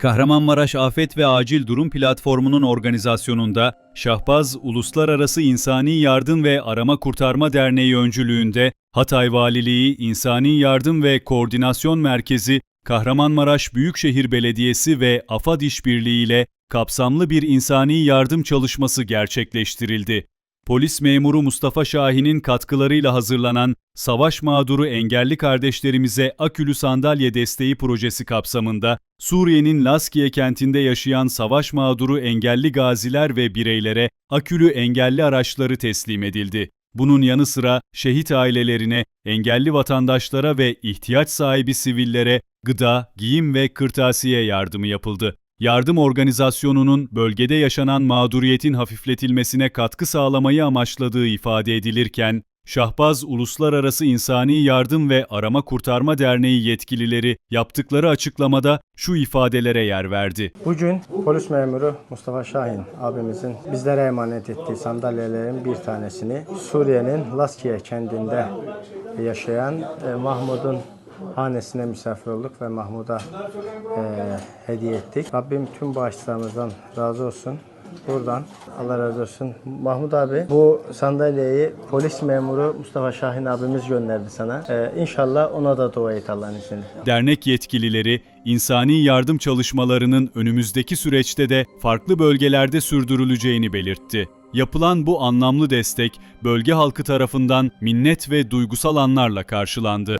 Kahramanmaraş Afet ve Acil Durum Platformu'nun organizasyonunda Şahbaz Uluslararası İnsani Yardım ve Arama Kurtarma Derneği öncülüğünde Hatay Valiliği İnsani Yardım ve Koordinasyon Merkezi, Kahramanmaraş Büyükşehir Belediyesi ve AFAD İşbirliği ile kapsamlı bir insani yardım çalışması gerçekleştirildi. Polis memuru Mustafa Şahin'in katkılarıyla hazırlanan Savaş Mağduru Engelli Kardeşlerimize Akülü Sandalye Desteği projesi kapsamında Suriye'nin Laskiye kentinde yaşayan savaş mağduru engelli gaziler ve bireylere akülü engelli araçları teslim edildi. Bunun yanı sıra şehit ailelerine, engelli vatandaşlara ve ihtiyaç sahibi sivillere gıda, giyim ve kırtasiye yardımı yapıldı. Yardım organizasyonunun bölgede yaşanan mağduriyetin hafifletilmesine katkı sağlamayı amaçladığı ifade edilirken, Şahbaz Uluslararası İnsani Yardım ve Arama Kurtarma Derneği yetkilileri yaptıkları açıklamada şu ifadelere yer verdi. Bugün polis memuru Mustafa Şahin abimizin bizlere emanet ettiği sandalyelerin bir tanesini Suriye'nin Laskiye kentinde yaşayan e, Mahmud'un hanesine misafir olduk ve Mahmud'a e, hediye ettik. Rabbim tüm bağışlarımızdan razı olsun. Buradan Allah razı olsun. Mahmut abi bu sandalyeyi polis memuru Mustafa Şahin abimiz gönderdi sana. Ee, inşallah ona da dua et Allah'ın izniyle. Dernek yetkilileri, insani yardım çalışmalarının önümüzdeki süreçte de farklı bölgelerde sürdürüleceğini belirtti. Yapılan bu anlamlı destek, bölge halkı tarafından minnet ve duygusal anlarla karşılandı.